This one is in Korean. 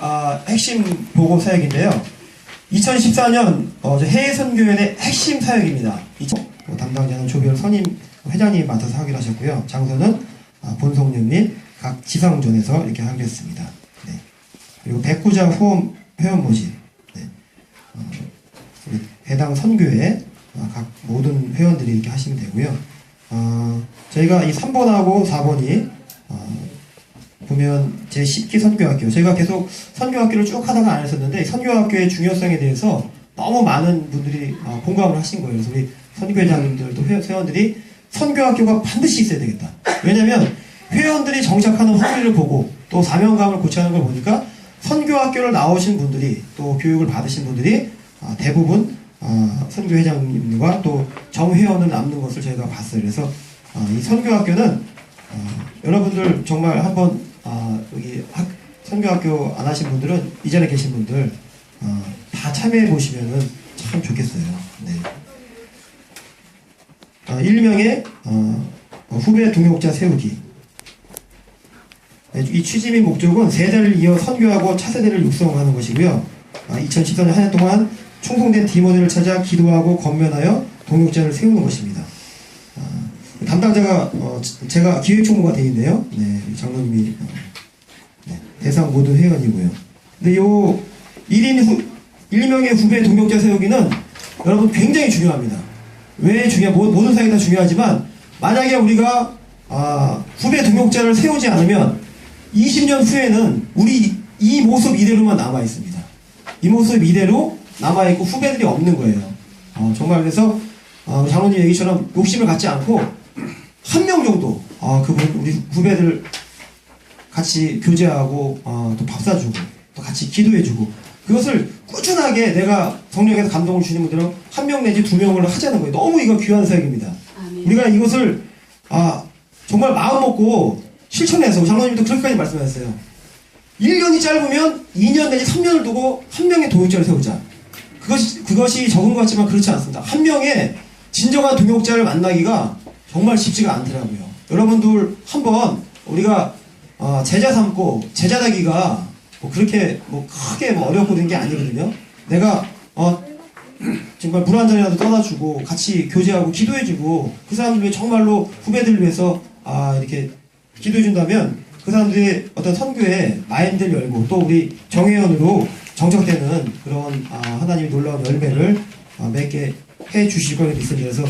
아, 핵심 보고 사역인데요. 2014년 어, 저 해외 선교연의 핵심 사역입니다. 이 어, 담당자는 조별 선임 회장님이 맡아서 하기로 하셨고요. 장소는 아, 본성역 및각 지상존에서 이렇게 하기로 했습니다. 네. 그리고 백구자 후원 회원 모집. 네. 어, 해당 선교회 어, 각 모든 회원들이 이렇게 하시면 되고요. 어, 저희가 이 3번하고 4번이 어, 보면 제 10기 선교학교 저희가 계속 선교학교를 쭉 하다가 안 했었는데 선교학교의 중요성에 대해서 너무 많은 분들이 어, 공감을 하신 거예요. 그래서 우리 선교회장님들도 회- 회원들이 선교학교가 반드시 있어야 되겠다. 왜냐하면 회원들이 정착하는 확률을 보고 또 사명감을 고취하는 걸 보니까 선교학교를 나오신 분들이 또 교육을 받으신 분들이 어, 대부분 어, 선교회장님과 또 정회원을 남는 것을 저희가 봤어요. 그래서 어, 이 선교학교는 어, 여러분들 정말 한번 아, 여기 학, 선교학교 안 하신 분들은 이전에 계신 분들 어, 다 참여해 보시면은 참 좋겠어요. 네. 어, 일명의 어, 어, 후배 동역자 세우기. 네, 이 취지 및 목적은 세대를 이어 선교하고 차세대를 육성하는 것이고요. 아, 2014년 한 해 동안 충성된 디모델을 찾아 기도하고 건면하여 동역자를 세우는 것입니다. 아, 담당자가 어, 제- 제가 기획총무가 있네요. 네, 장로님이 어, 네, 대상 모든 회원이고요. 근데 요 1인 후 1명의 후배 동역자 세우기는 여러분 굉장히 중요합니다. 왜 중요? 모- 모든 사역이 다 중요하지만 만약에 우리가 아, 후배 동역자를 세우지 않으면 20년 후에는 우리 이 모습 이대로만 남아 있습니다. 이 모습 이대로 남아 있고 후배들이 없는 거예요. 어, 정말 그래서 어, 장로님 얘기처럼 욕심을 갖지 않고 한 명 정도 어, 그분 우리 후배들 같이 교제하고 어, 또밥 사주고 또 같이 기도해주고 그것을 꾸준하게 내가 성령에서 감동을 주는 분들은 한 명 내지 두 명을 하자는 거예요. 너무 이거 귀한 사역입니다. 아멘. 우리가 이것을 아 정말 마음 먹고 실천해서 장로님도 그렇게까지 말씀하셨어요. 1년이 짧으면 2년 내지 3년을 두고 한 명의 동역자를 세우자. 그것이 그것이 적은 것 같지만 그렇지 않습니다. 한 명의 진정한 동역자를 만나기가 정말 쉽지가 않더라고요. 여러분들 한번 우리가 어, 제자 삼고 제자 되기가 뭐 그렇게 뭐 크게 뭐 어렵고 그런 게 아니거든요. 내가 어 정말 물 한 잔이라도 떠다주고 같이 교제하고 기도해주고 그 사람들 위해 정말로 후배들을 위해서 아 이렇게 기도해준다면 그 사람들의 어떤 선교의 마인드를 열고 또 우리 정회원으로 정착되는 그런 아, 하나님의 놀라운 열매를 아, 맺게 해 주실 거를 믿습니다. 그래서